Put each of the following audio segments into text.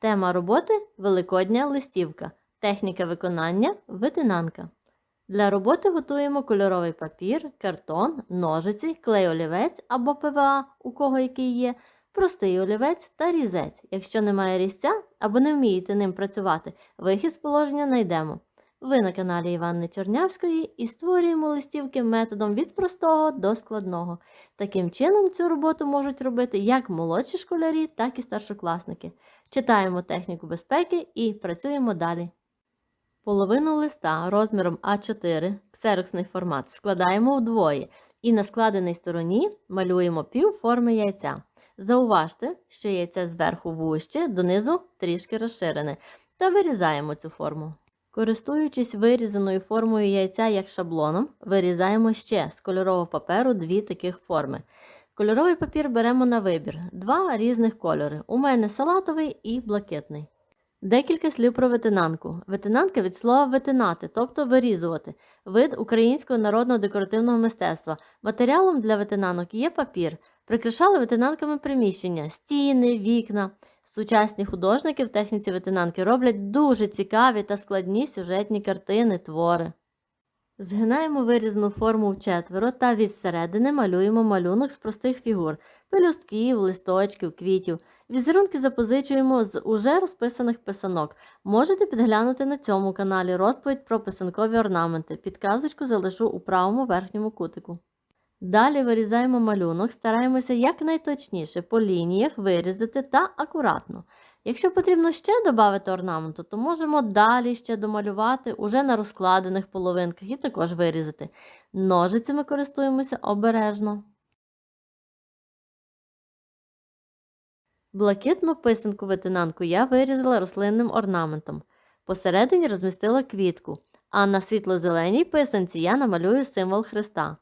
Тема роботи Великодня листівка. Техніка виконання витинанка. Для роботи готуємо кольоровий папір, картон, ножиці, клей олівець або ПВА, у кого який є, простий олівець та різець. Якщо немає різця або не вмієте ним працювати, вихід з положення знайдемо. Ви на каналі Іванни Чорнявської і створюємо листівки методом від простого до складного. Таким чином цю роботу можуть робити як молодші школярі, так і старшокласники. Читаємо техніку безпеки і працюємо далі. Половину листа розміром А4, ксероксний формат, складаємо вдвоє і на складеній стороні малюємо пів форми яйця. Зауважте, що яйце зверху вужче, донизу трішки розширене, та вирізаємо цю форму. Користуючись вирізаною формою яйця як шаблоном, вирізаємо ще з кольорового паперу дві таких форми. Кольоровий папір беремо на вибір, два різних кольори. У мене салатовий і блакитний. Декілька слів про ветенанку. Ветенанка від слова ветенати, тобто вирізувати, вид українського народного декоративного мистецтва. Матеріалом для ветенанок є папір. Прикрашали ветенанками приміщення, стіни, вікна. Сучасні художники в техніці ветенанки роблять дуже цікаві та складні сюжетні картини, твори. Згинаємо вирізану форму в четверо та від середини малюємо малюнок з простих фігур пелюстків, листочків, квітів. Візерунки запозичуємо з уже розписаних писанок. Можете підглянути на цьому каналі розповідь про писанкові орнаменти. Підказочку залишу у правому верхньому кутику. Далі вирізаємо малюнок, стараємося якнайточніше по лініях вирізати та акуратно. Якщо потрібно ще додати орнаменту, то можемо далі ще домалювати уже на розкладених половинках і також вирізати. Ножицями користуємося обережно. Блакитну писанку ветенанку я вирізала рослинним орнаментом. Посередині розмістила квітку, а на світло-зеленій писанці я намалюю символ Христа.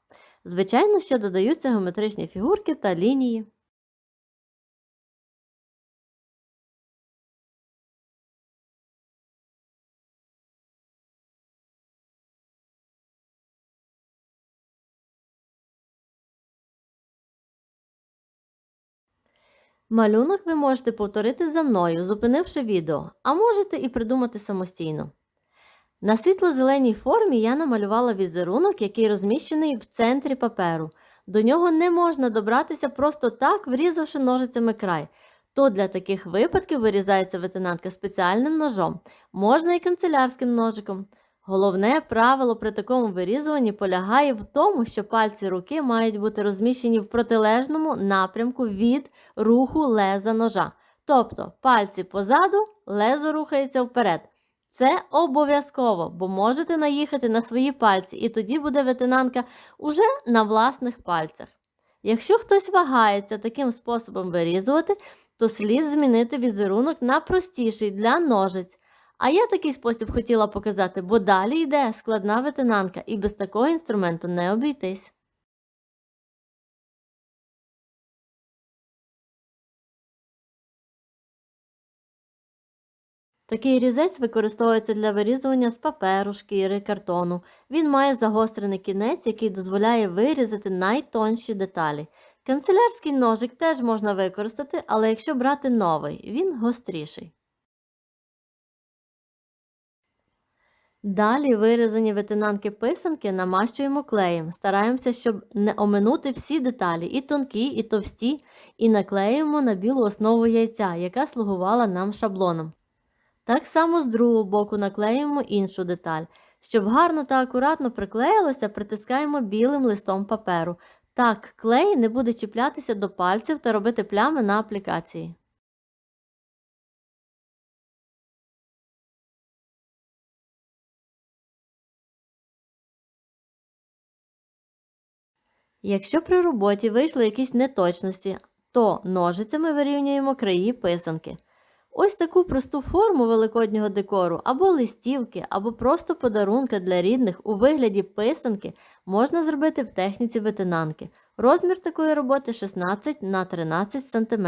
Звичайно, ще додаються геометричні фігурки та лінії. Малюнок ви можете повторити за мною, зупинивши відео, а можете і придумати самостійно. На світло-зеленій формі я намалювала візерунок, який розміщений в центрі паперу. До нього не можна добратися просто так, врізавши ножицями край. То для таких випадків вирізається ветенантка спеціальним ножом, можна і канцелярським ножиком. Головне правило при такому вирізуванні полягає в тому, що пальці руки мають бути розміщені в протилежному напрямку від руху леза ножа. Тобто пальці позаду, лезо рухається вперед. Це обов'язково, бо можете наїхати на свої пальці, і тоді буде ветенанка уже на власних пальцях. Якщо хтось вагається таким способом вирізувати, то слід змінити візерунок на простіший для ножиць. А я такий спосіб хотіла показати, бо далі йде складна ветенанка, і без такого інструменту не обійтись. Такий різець використовується для вирізування з паперу, шкіри, картону. Він має загострений кінець, який дозволяє вирізати найтонші деталі. Канцелярський ножик теж можна використати, але якщо брати новий, він гостріший. Далі вирізані витинанки писанки намащуємо клеєм. Стараємося, щоб не оминути всі деталі, і тонкі, і товсті, і наклеюємо на білу основу яйця, яка слугувала нам шаблоном. Так само з другого боку наклеюємо іншу деталь. Щоб гарно та акуратно приклеїлося, притискаємо білим листом паперу. Так клей не буде чіплятися до пальців та робити плями на аплікації. Якщо при роботі вийшли якісь неточності, то ножицями вирівнюємо краї писанки. Ось таку просту форму великоднього декору або листівки, або просто подарунка для рідних у вигляді писанки можна зробити в техніці ветенанки. Розмір такої роботи 16 на 13 см.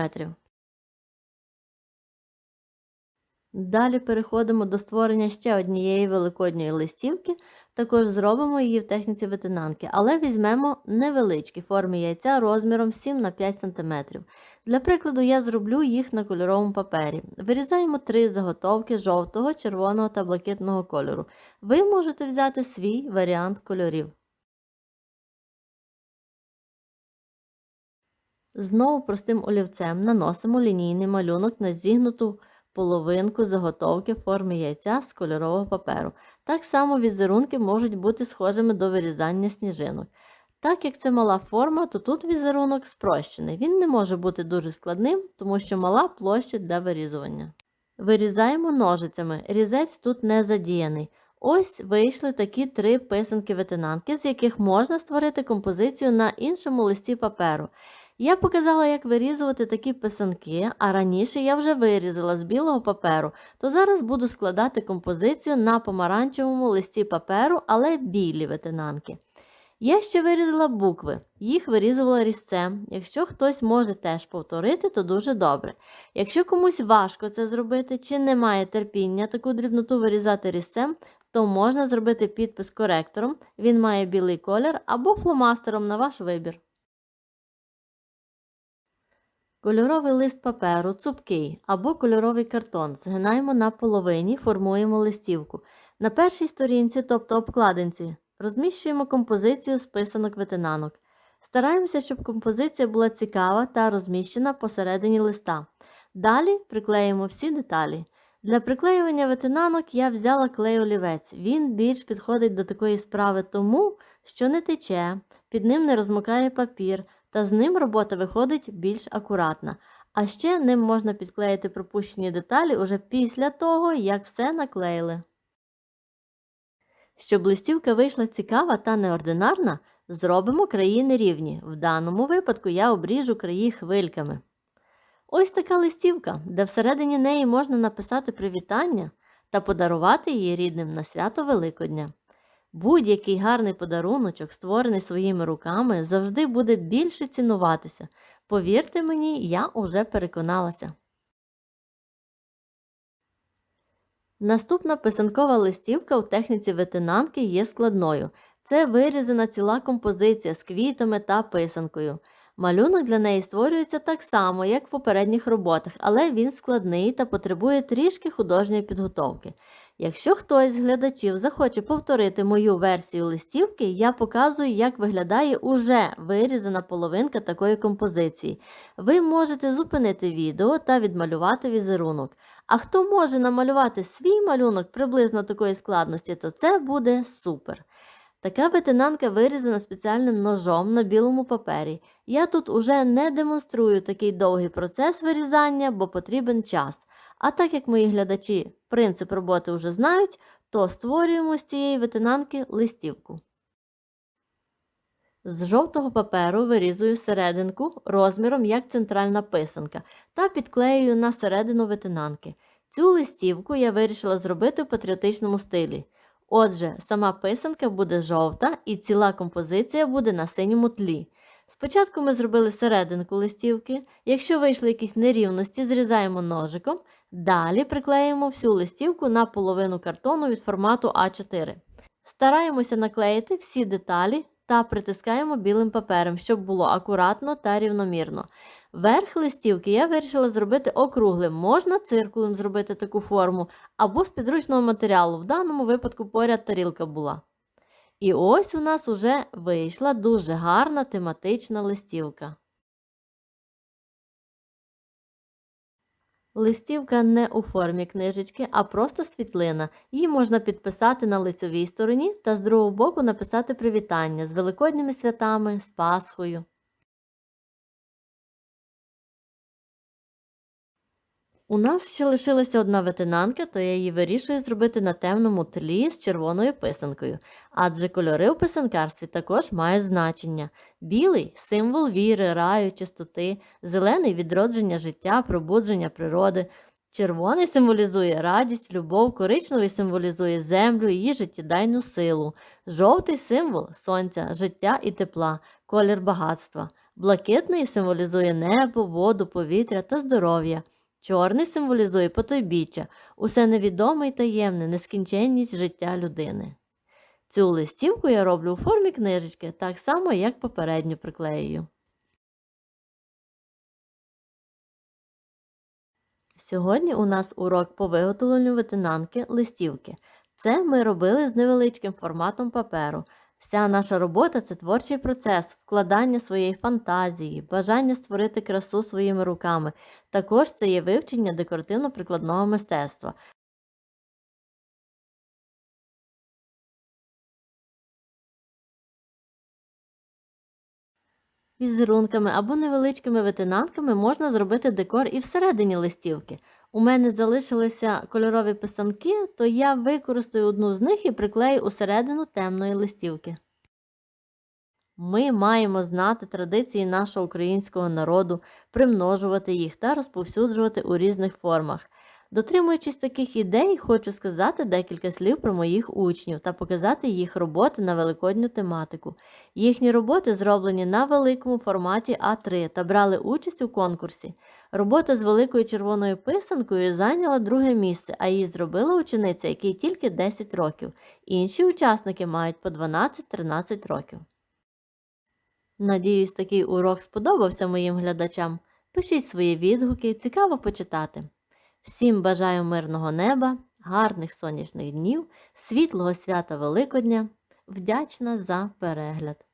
Далі переходимо до створення ще однієї великодньої листівки. Також зробимо її в техніці витинанки, але візьмемо невеличкі форми яйця розміром 7 на 5 см. Для прикладу, я зроблю їх на кольоровому папері. Вирізаємо три заготовки жовтого, червоного та блакитного кольору. Ви можете взяти свій варіант кольорів. Знову простим олівцем наносимо лінійний малюнок на зігнуту половинку заготовки форми яйця з кольорового паперу. Так само візерунки можуть бути схожими до вирізання сніжинок. Так як це мала форма, то тут візерунок спрощений. Він не може бути дуже складним, тому що мала площа для вирізування. Вирізаємо ножицями, різець тут не задіяний. Ось вийшли такі три писанки-ветенанки, з яких можна створити композицію на іншому листі паперу. Я показала, як вирізувати такі писанки, а раніше я вже вирізала з білого паперу, то зараз буду складати композицію на помаранчевому листі паперу, але білі ветенанки. Я ще вирізала букви, їх вирізувала різцем. Якщо хтось може теж повторити, то дуже добре. Якщо комусь важко це зробити чи немає терпіння таку дрібноту вирізати різцем, то можна зробити підпис коректором, він має білий колір або фломастером на ваш вибір. Кольоровий лист паперу, цупкий або кольоровий картон згинаємо на половині, формуємо листівку. На першій сторінці, тобто обкладинці, розміщуємо композицію з писанок ветенанок. Стараємося, щоб композиція була цікава та розміщена посередині листа. Далі приклеїмо всі деталі. Для приклеювання ветенанок я взяла клей олівець. Він більш підходить до такої справи тому, що не тече, під ним не розмокає папір та з ним робота виходить більш акуратна. А ще ним можна підклеїти пропущені деталі уже після того, як все наклеїли. Щоб листівка вийшла цікава та неординарна, зробимо краї нерівні. В даному випадку я обріжу краї хвильками. Ось така листівка, де всередині неї можна написати привітання та подарувати її рідним на свято Великодня. Будь-який гарний подаруночок, створений своїми руками, завжди буде більше цінуватися. Повірте мені, я уже переконалася. Наступна писанкова листівка у техніці ветенанки є складною. Це вирізана ціла композиція з квітами та писанкою. Малюнок для неї створюється так само, як в попередніх роботах, але він складний та потребує трішки художньої підготовки. Якщо хтось з глядачів захоче повторити мою версію листівки, я показую, як виглядає уже вирізана половинка такої композиції. Ви можете зупинити відео та відмалювати візерунок. А хто може намалювати свій малюнок приблизно такої складності, то це буде супер. Така ветенанка вирізана спеціальним ножом на білому папері. Я тут уже не демонструю такий довгий процес вирізання, бо потрібен час. А так як мої глядачі принцип роботи вже знають, то створюємо з цієї ветенанки листівку. З жовтого паперу вирізую серединку розміром як центральна писанка та підклеюю на середину ветенанки. Цю листівку я вирішила зробити в патріотичному стилі. Отже, сама писанка буде жовта і ціла композиція буде на синьому тлі. Спочатку ми зробили серединку листівки. Якщо вийшли якісь нерівності, зрізаємо ножиком. Далі приклеїмо всю листівку на половину картону від формату А4. Стараємося наклеїти всі деталі та притискаємо білим папером, щоб було акуратно та рівномірно. Верх листівки я вирішила зробити округлим. Можна циркулем зробити таку форму, або з підручного матеріалу. В даному випадку поряд тарілка була. І ось у нас уже вийшла дуже гарна тематична листівка. Листівка не у формі книжечки, а просто світлина. Її можна підписати на лицевій стороні та з другого боку написати привітання з великодніми святами, з Пасхою. У нас ще лишилася одна ветенанка, то я її вирішую зробити на темному тлі з червоною писанкою, адже кольори у писанкарстві також мають значення. Білий символ віри, раю, чистоти, зелений відродження життя, пробудження природи. Червоний символізує радість, любов, коричневий символізує землю, її життєдайну силу, жовтий символ сонця, життя і тепла, колір багатства, блакитний символізує небо, воду, повітря та здоров'я. Чорний символізує потойбіччя, усе невідоме й таємне, нескінченність життя людини. Цю листівку я роблю у формі книжечки, так само, як попередню приклеюю. Сьогодні у нас урок по виготовленню витинанки листівки. Це ми робили з невеличким форматом паперу. Вся наша робота це творчий процес, вкладання своєї фантазії, бажання створити красу своїми руками. Також це є вивчення декоративно-прикладного мистецтва. Візерунками або невеличкими витинанками можна зробити декор і всередині листівки. У мене залишилися кольорові писанки, то я використаю одну з них і приклею усередину темної листівки. Ми маємо знати традиції нашого українського народу, примножувати їх та розповсюджувати у різних формах. Дотримуючись таких ідей, хочу сказати декілька слів про моїх учнів та показати їх роботи на великодню тематику. Їхні роботи зроблені на великому форматі А3 та брали участь у конкурсі. Робота з великою червоною писанкою зайняла друге місце, а її зробила учениця, якій тільки 10 років. Інші учасники мають по 12-13 років. Надіюсь, такий урок сподобався моїм глядачам. Пишіть свої відгуки, цікаво почитати. Всім бажаю мирного неба, гарних сонячних днів, світлого свята Великодня. Вдячна за перегляд!